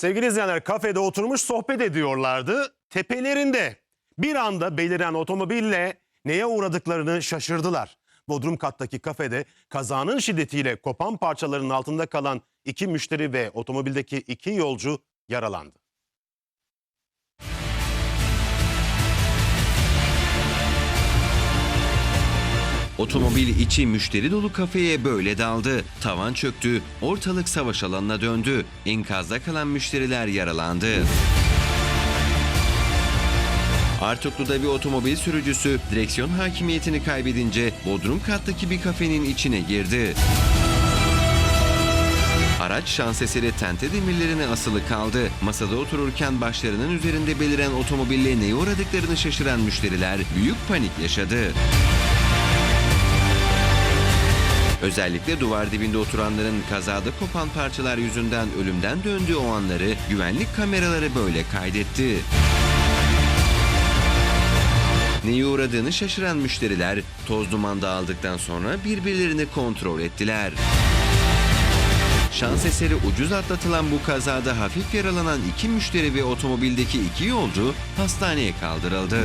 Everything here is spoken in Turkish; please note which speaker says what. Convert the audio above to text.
Speaker 1: Sevgili izleyenler kafede oturmuş sohbet ediyorlardı. Tepelerinde bir anda beliren otomobille neye uğradıklarını şaşırdılar. Bodrum kattaki kafede kazanın şiddetiyle kopan parçaların altında kalan iki müşteri ve otomobildeki iki yolcu yaralandı.
Speaker 2: Otomobil içi müşteri dolu kafeye böyle daldı. Tavan çöktü, ortalık savaş alanına döndü. Enkazda kalan müşteriler yaralandı. Artuklu'da bir otomobil sürücüsü direksiyon hakimiyetini kaybedince Bodrum kattaki bir kafenin içine girdi. Araç şans eseri tente demirlerine asılı kaldı. Masada otururken başlarının üzerinde beliren otomobille neye uğradıklarını şaşıran müşteriler büyük panik yaşadı. Özellikle duvar dibinde oturanların kazada kopan parçalar yüzünden ölümden döndüğü o anları güvenlik kameraları böyle kaydetti. Neye uğradığını şaşıran müşteriler toz duman dağıldıktan sonra birbirlerini kontrol ettiler. Şans eseri ucuz atlatılan bu kazada hafif yaralanan iki müşteri ve otomobildeki iki yolcu hastaneye kaldırıldı.